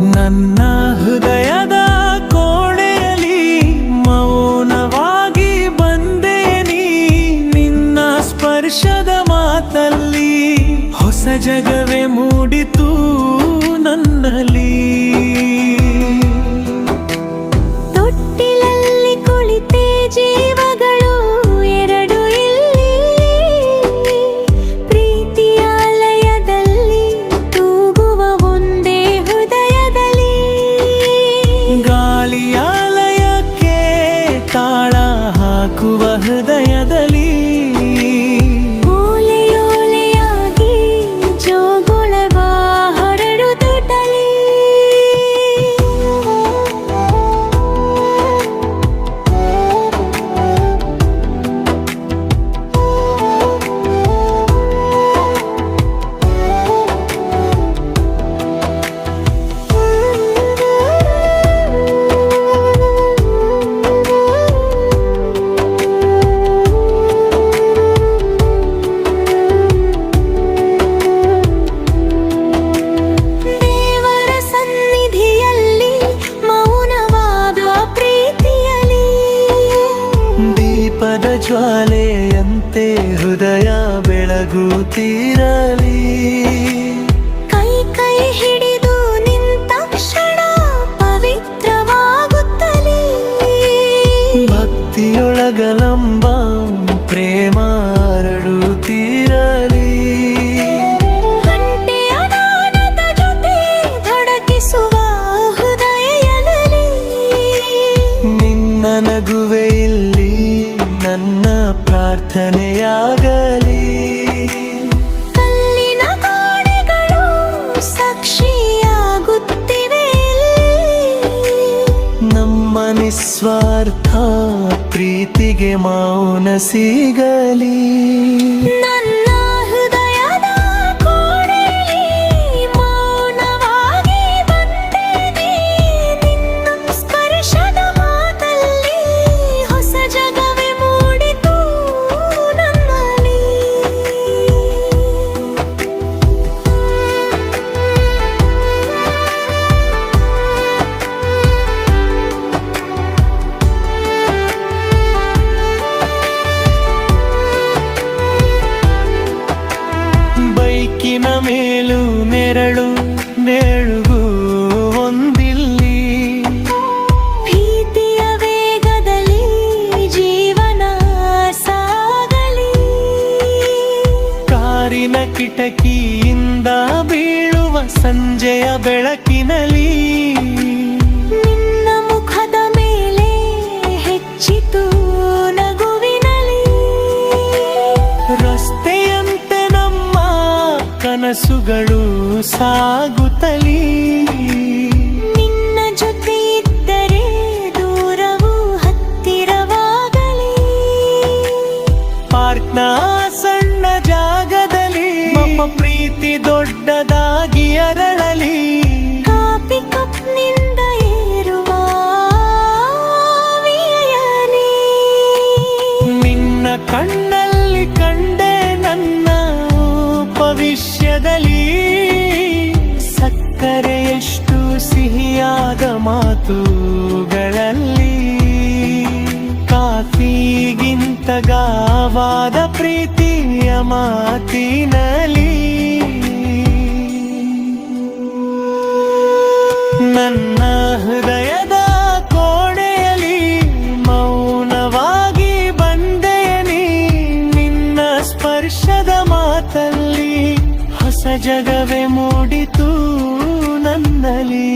ನನ್ನ ಹೃದಯದ ಕೋಣೆಯಲ್ಲಿ ಮೌನವಾಗಿ ಬಂದೆ ನೀ ನಿನ್ನ ಸ್ಪರ್ಶದ ಮಾತಲ್ಲಿ ಹೊಸ ಜಗವೇ ಮೂಡಿತು ನನ್ನಲ್ಲಿ. ತಾಳ ಹಾಕುವ ಹೃದಯದಲ್ಲಿ ಜ್ವಾಲೆಯಂತೆ ಹೃದಯ ಬೆಳಗುತ್ತಿರಲಿ ಕೈ ಕೈ ಹಿಡಿದು ನಿಂತ ಕ್ಷಣ ಪವಿತ್ರವಾಗುತ್ತಲೇ. ಭಕ್ತಿಯೊಳಗಲಂಬ ಪ್ರೇಮ ಪ್ರಾರ್ಥನೆಯಾಗಲಿ ಕಲ್ಲಿನ ಗೋಡೆಗಳು ಸಾಕ್ಷಿಯಾಗುತ್ತಿವೆ. ನಮ್ಮ ನಿಸ್ವಾರ್ಥ ಪ್ರೀತಿಗೆ ಮೌನ ಸಿಗಲಿ. ಕಿಟಕಿಯಿಂದ ಬೀಳುವ ಸಂಜೆಯ ಬೆಳಕಿನಲ್ಲಿ. ನಿನ್ನ ಮುಖದ ಮೇಲೆ ಹೆಚ್ಚಿತು ನಗುವಿನಲಿ ರಸ್ತೆಯಂತೆ ನಮ್ಮ ಕನಸುಗಳು ಸಾಗುತ್ತಲೀ. ನಿನ್ನ ಜೊತೆ ಇದ್ದರೆ ದೂರವು ಹತ್ತಿರವಾಗಲಿ. ಪಾರ್ಕ್ನ ಪ್ರೀತಿ ದೊಡ್ಡದಾಗಿ ಅರಳಲಿ. ಕಾಪಿ ಕಪ್ನಿಂದ ಏರುವ ಆವಿಯಲಿ. ನಿನ್ನ ಕಣ್ಣಲ್ಲಿ ಕಂಡೆ ನನ್ನ ಭವಿಷ್ಯದಲ್ಲಿ. ಸಕ್ಕರೆ ಎಷ್ಟು ಸಿಹಿಯಾದ ಮಾತುಗಳಲ್ಲಿ. ಕಾಫಿಗಿಂತ ಗಾವಾದ ಪ್ರೀತಿಯ ಮಾತಿನಲ್ಲಿ ಮೂಡಿತು ನನ್ನಲ್ಲಿ.